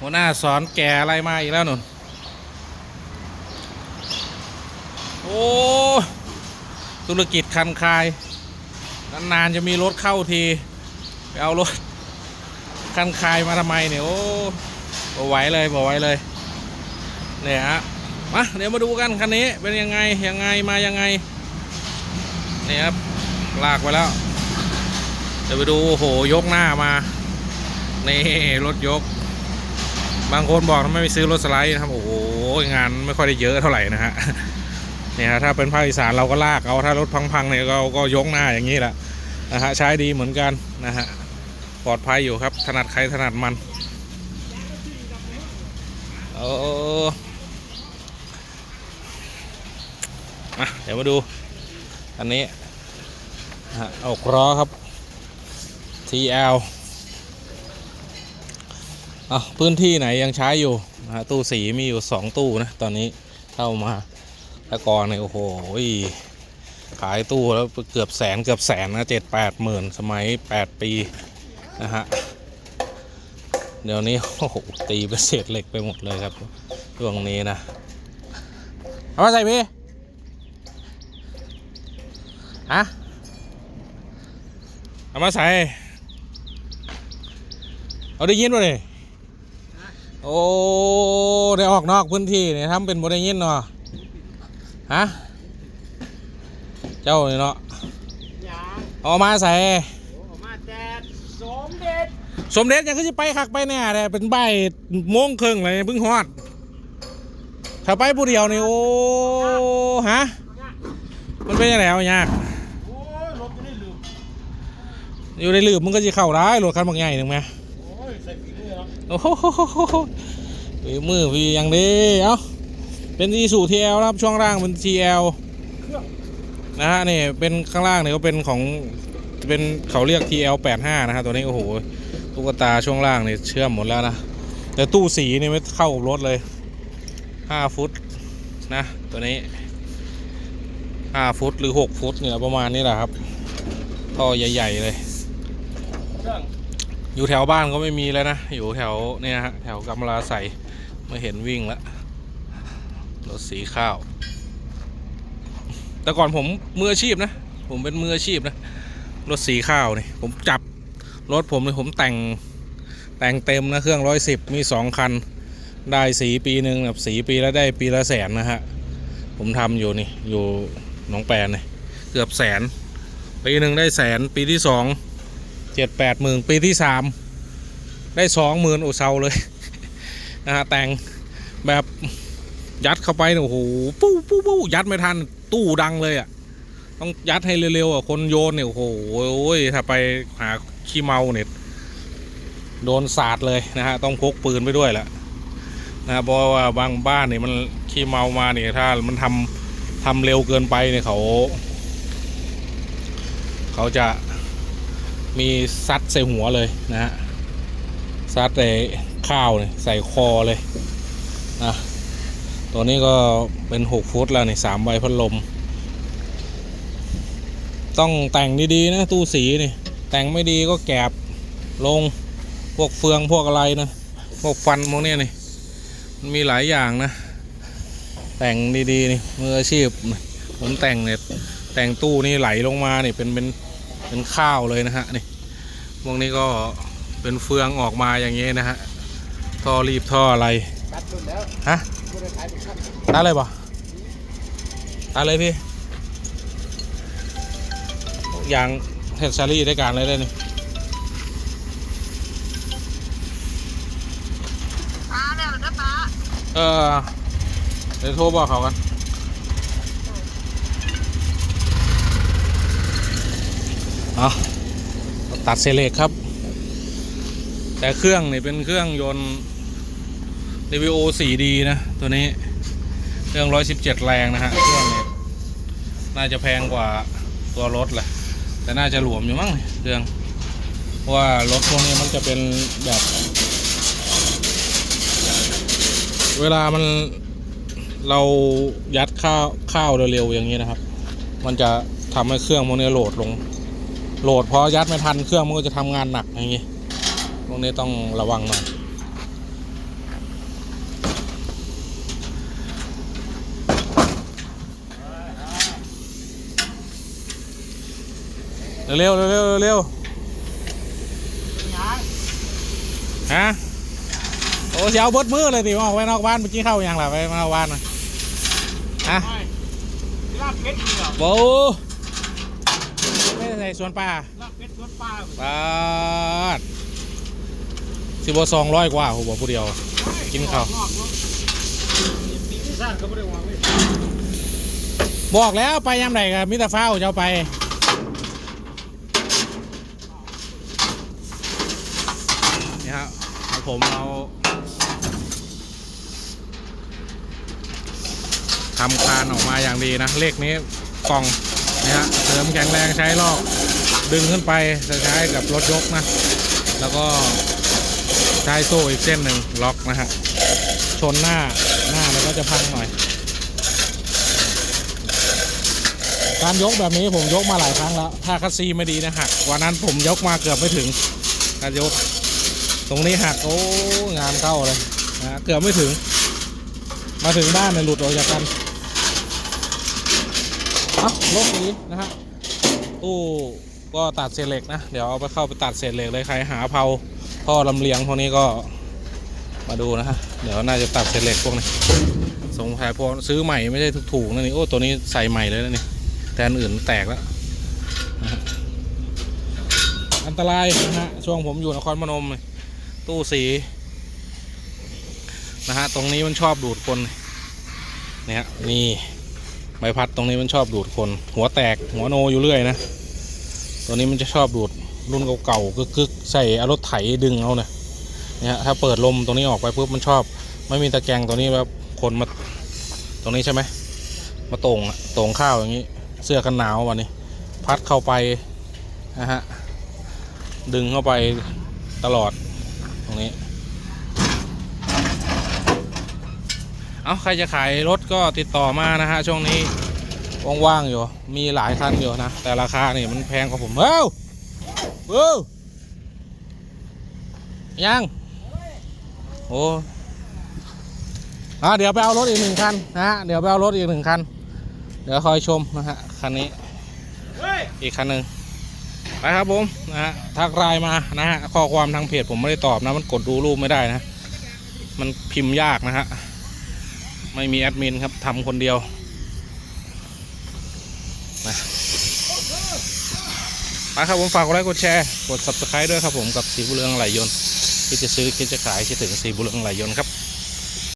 หัวหน้าสอนแก่อะไรมาอีกแล้วหนุนโอ้ธุรกิจคันคาย นานๆจะมีรถเข้าทีไปเอารถคันคายมาทำไมเนี่ยโอ้บ่ไหวเลยบ่ไหวเลยเนี่ยฮะมาเดี๋ยวมาดูกันคันนี้เป็นยังไงยังไงมายังไงนี่ครับลากไปแล้วเดี๋ยวไปดูโอ้โหยกหน้ามานี่รถยก บางคนบอกทำไมไม่ซื้อรถสไลด์นะครับ โอ้โหงานไม่ค่อยได้เยอะเท่าไหร่นะฮะเนี่ยฮะถ้าเป็นภาคอีสานเราก็ลากเอาถ้ารถพังๆเนี่ยเราก็ยกหน้าอย่างนี้แหละนะฮะใช้ดีเหมือนกันนะฮะปลอดภัยอยู่ครับ ถนัดใครถนัดมันโอ้มาเดี๋ยวมาดู อันนี้ออกล้อครับ TL อะพื้นที่ไหนยังใช้อยู่นะฮะตู้สีมีอยู่2ตู้นะตอนนี้เข้ามาต่ก่อนเนี่ยโอ้โหขายตู้แล้วเกือบแสนเกือบแสนนะเจ็ดแปดหมื่นสมัย8ปีนะฮะเดี๋ยวนี้โอ้โหตีเป็นเศษเหล็กไปหมดเลยครับช่วงนี้นะเอามาใส่พี่ฮะเอามาใส่เอาได้ยินป่ะเนี่ย โอ้ได้ออกนอกพื้นที่เนี่ยทำเป็นบ่ได้ยินเนาะฮะเจ้าเนี่ยเนาะยางเอามาใส่โอ้มาแต่สมเด็จสมเด็จยังก็จะไปคักไปเนี่ยแต่เป็นใบายโมงครึ่งเลยเพิ่งฮอดถ้าไปผู้เดียวนี่โอ้ฮะมันเป็นยังไงเอายากโอ้ยรถจะได้ลืมอยู่ในหลืบมึงก็จะเข้าได้รถคันบางใหญ่หนึ่งไหม โอ้โหฝีมือพี่ยังดีเอ้าเป็นอีสูทีเอลครับช่วงล่างเป็น TL เองนะฮะนี่เป็นข้างล่างเนี่ยก็เป็นของเป็นเขาเรียก TL 85 นะฮะตัวนี้โอ้โหตุ๊กตาช่วงล่างเนี่ยเชื่อมหมดแล้วนะแต่ตู้สีนี่ไม่เข้ากับรถเลย 5 ฟุตนะตัวนี้ 5 ฟุตหรือ 6 ฟุตเนี่ยประมาณนี้แหละครับท่อใหญ่ ๆ เลยเครื่ อยู่แถวบ้านก็ไม่มีแล้วนะ อยู่แถวเนี่ยฮะแถวกำลาใสไม่เห็นวิ่งแล้วรถสีข้าว แต่ก่อนผมมืออาชีพนะ ผมเป็นมืออาชีพนะ รถสีข้าวนี่ผมจับรถผมเลยผมแต่งแต่งเต็มนะเครื่องร้อยสิบมีสองคัน ได้สีปีหนึ่งแบบสีปีแล้วได้ปีละแสนนะฮะ ผมทำอยู่นี่อยู่หนองแปนนี่เกือบแสน ปีหนึ่งได้แสนปีที่สอง เจ็ดแปดหมื่นปีที่สามได้สองหมื่นโอเซาเลยนะฮะแต่งแบบยัดเข้าไปโอ้โหปู้ปู้ปู้ยัดไม่ทันตู้ดังเลยอะ ต้องยัดให้เร็วๆอะคนโยนเนี่ยโอ้โหถ้าไปหาขี้เมาเนี่ยโดนสาดเลยนะฮะต้องพกปืนไปด้วยแหละนะฮะเพราะว่าบางบ้านเนี่ยมันขี้เมามาเนี่ยถ้ามันทำทำเร็วเกินไปเนี่ยเขา เขาจะ มีซัดใส่หัวเลยนะฮะซัดใส่ข้าวเนี่ยใส่คอเลยนะตัวนี้ก็เป็นหกฟุตแล้วนี่สามใบพัดลม ต้องแต่งดีๆนะตู้สีนี่แต่งไม่ดีก็แกบลงพวกเฟืองพวกอะไรนะพวกฟันพวกเนี้ยนี่มันมีหลายอย่างนะ แต่งดีๆนี่มืออาชีพผมแต่งเนี่ยแต่งตู้นี่ไหลลงมาเนี่เป็นเป็น เป็นข้าวเลยนะฮะนี่พวกนี้ก็เป็นเฟืองออกมาอย่างเงี้ยนะฮะท่อรีบท่ออะไรตัดตุนแล้วฮะก็ได้ขายเป็นขั้นตัดเลยปะตัดเลยพี่อย่างเทสซารี่ได้การเลยได้นี่ป้าเนี่ยมันนะป้าเออเดี๋ยวโทรบอกเขากัน อาตัดเซเลกครับ แต่เครื่องนี่เป็นเครื่องยนต์ DVO 4D นะ ตัวนี้ เครื่อง 117 แรงนะฮะ เครื่องนี้น่าจะแพงกว่าตัวรถแหละ แต่น่าจะหลวมอยู่มั้งเครื่อง เพราะว่ารถพวกนี้มันจะเป็นแบบ เวลามันเรายัดข้าวข้าวเร็วๆอย่างนี้นะครับ มันจะทำให้เครื่องพวกนี้โหลดลง โหลดพอยัดไม่ทันเครื่องมันก็จะทำงานหนักอย่างนี้ตรงนี้ต้องระวังหน่อยเร็วเร็วเร็วเร็วฮะโอ้เสียวบดมือเลยติออาไปนอกบ้านไปกินข้าวยังล่ะไปนอกบ้านนะฮะโบ้ ใส่สวนป่าลาบเป็ดสวนปลาปาดสิบสองร้อยกว่าผมบอกผู้เดียว กินข้าวงอกเนอะมีที่สร้างก็ไม่ได้วางไว้บอกแล้วไปยามใดกับมิตรฟ้าวจะเอาไป นี่ครับเอาผมเอาทำคานออกมาอย่างดีนะ เลขนี้กล่อง ฮะเสริมแข็งแรงใช้ลอกดึงขึ้นไปจะใช้กับรถยกนะ แล้วก็ใช้โซ่อีกเส้นหนึ่งล็อกนะฮะชนหน้าหน้ามันก็จะพังหน่อย การยกแบบนี้ผมยกมาหลายครั้งแล้ว ถ้าคัสซีไม่ดีนะหักวันนั้นผมยกมาเกือบไม่ถึงการยก ตรงนี้หักโอ้งานเข้าเลยนะเกือบไม่ถึง มาถึงบ้านเนี่ยหลุดออกจากกัน เอาลบนี้นะฮะตู้ก็ตัดเศษเหล็กนะ เดี๋ยวเอาไปเข้าไปตัดเศษเหล็กเลยใครหาเผาท่อลำเลียงพวกนี้ก็มาดูนะฮะเดี๋ยวน่าจะตัดเศษเหล็กพวกนี้สงสัยพอซื้อใหม่ไม่ใช่ถูกๆนะนี่โอ้ตัวนี้ใส่ใหม่เลยนะนี่แต่อันอื่นแตกแล้วนะอันตรายนะฮะช่วงผมอยู่นครพนมตู้สีนะฮะตรงนี้มันชอบดูดคนเนี่ยนี่ ใบพัดตรงนี้มันชอบดูดคน หัวแตกหัวโนอยู่เรื่อยนะ ตัวนี้มันจะชอบดูดรุ่นเก่าๆกึกๆใส่อารถไถดึงเอาเนี่ยเนี่ยถ้าเปิดลมตรงนี้ออกไปปุ๊บมันชอบ ไม่มีตะแกรงตัวนี้แบบคนมาตรงนี้ใช่ไหมมาตรงตรงข้าวอย่างนี้ เสื้อกันหนาววันนี้ พัดเข้าไปนะฮะดึงเข้าไปตลอด ตรงนี้ เอาใครจะขายรถก็ติดต่อมานะฮะช่วงนี้ว่างๆอยู่มีหลายคันอยู่นะ แต่ราคานี่มันแพงกว่าผมเอ้าเอ้ายังโอ้อะเดี๋ยวไปเอารถอีกหนึ่งคันนะฮะเดี๋ยวไปเอารถอีกหนึ่งคัน เดี๋ยวคอยชมนะฮะคันนี้เฮ้ยอีกคันหนึ่งไปครับผมนะฮะทักไลน์มานะฮะข้อความทางเพจผมไม่ได้ตอบนะ มันกดดูรูปไม่ได้นะ มันพิมพ์ยากนะฮะ ไม่มีแอดมินครับทำคนเดียวนะไปครับผมฝากกดไลค์กดแชร์ กด subscribe ด้วยครับผมกับสีบุเรืองไหลยนต์คิดจะซื้อคิดจะขายคิดถึงสีบุเรืองไหลยนต์ครับ